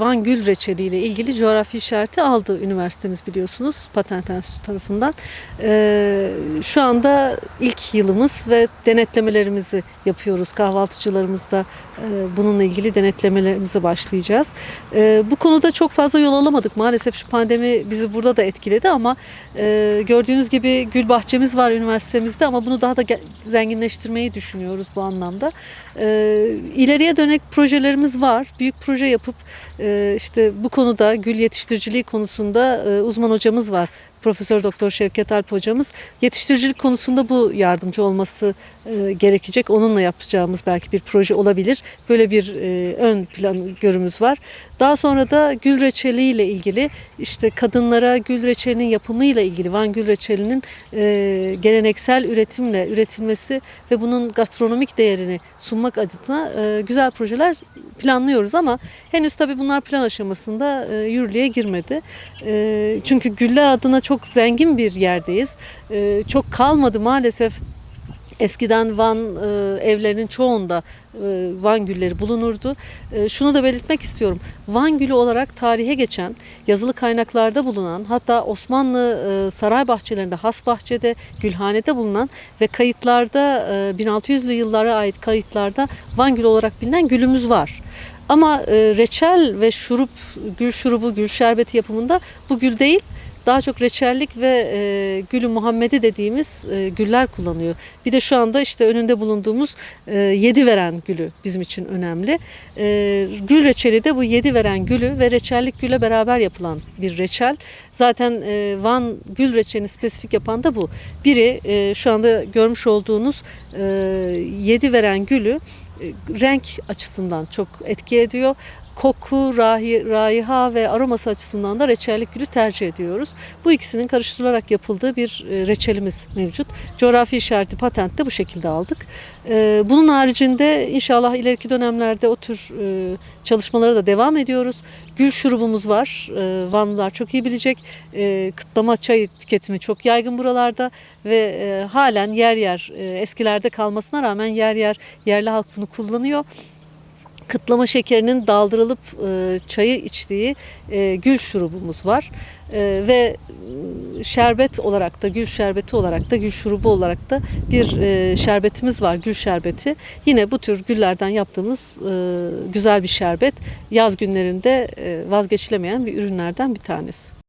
Van Gül reçeli ile ilgili coğrafi işareti aldı üniversitemiz biliyorsunuz Patent Enstitüsü tarafından. Ee, şu anda ilk yılımız ve denetlemelerimizi yapıyoruz. Kahvaltıcılarımızda e, bununla ilgili denetlemelerimize başlayacağız. Ee, bu konuda çok fazla yol alamadık. Maalesef şu pandemi bizi burada da etkiledi ama e, gördüğünüz gibi gül bahçemiz var üniversitemizde ama bunu daha da zenginleştirmeyi düşünüyoruz bu anlamda. Ee, ileriye dönek projelerimiz var. Büyük proje yapıp e, işte bu konuda gül yetiştiriciliği konusunda e, uzman hocamız var. Profesör Doktor Şevket Alp hocamız yetiştiricilik konusunda bu yardımcı olması e, gerekecek. Onunla yapacağımız belki bir proje olabilir. Böyle bir e, ön plan görümüz var. Daha sonra da gül reçeli ile ilgili işte kadınlara gül reçelinin yapımıyla ilgili Van Gül reçelinin e, geleneksel üretimle üretilmesi ve bunun gastronomik değerini sunmak adına e, güzel projeler planlıyoruz ama henüz tabii bunlar plan aşamasında e, yürürlüğe girmedi. E, çünkü güller adına çok zengin bir yerdeyiz. E, çok kalmadı maalesef. Eskiden Van e, evlerinin çoğunda e, Van gülleri bulunurdu. E, şunu da belirtmek istiyorum. Van gülü olarak tarihe geçen, yazılı kaynaklarda bulunan, hatta Osmanlı e, saray bahçelerinde, has bahçede, gülhanede bulunan ve kayıtlarda e, 1600'lü yıllara ait kayıtlarda Van gülü olarak bilinen gülümüz var. Ama e, reçel ve şurup, gül şurubu, gül şerbeti yapımında bu gül değil, daha çok reçellik ve e, gülü Muhammedi dediğimiz e, güller kullanıyor. Bir de şu anda işte önünde bulunduğumuz e, yedi veren gülü bizim için önemli. E, gül reçeli de bu yedi veren gülü ve reçellik gülle beraber yapılan bir reçel. Zaten e, Van gül reçelini spesifik yapan da bu. Biri e, şu anda görmüş olduğunuz e, yedi veren gülü e, renk açısından çok etki ediyor. Koku, rahi, raiha ve aroması açısından da reçellik gülü tercih ediyoruz. Bu ikisinin karıştırılarak yapıldığı bir e, reçelimiz mevcut. Coğrafi işareti patent de bu şekilde aldık. E, Bunun haricinde inşallah ileriki dönemlerde o tür e, çalışmalara da devam ediyoruz. Gül şurubumuz var. Vanlılar çok iyi bilecek. Kıtlama çay tüketimi çok yaygın buralarda ve halen yer yer eskilerde kalmasına rağmen yer yer yerli halk bunu kullanıyor kıtlama şekerinin daldırılıp e, çayı içtiği e, gül şurubumuz var. E, ve e, şerbet olarak da gül şerbeti olarak da gül şurubu olarak da bir e, şerbetimiz var gül şerbeti. Yine bu tür güllerden yaptığımız e, güzel bir şerbet. Yaz günlerinde e, vazgeçilemeyen bir ürünlerden bir tanesi.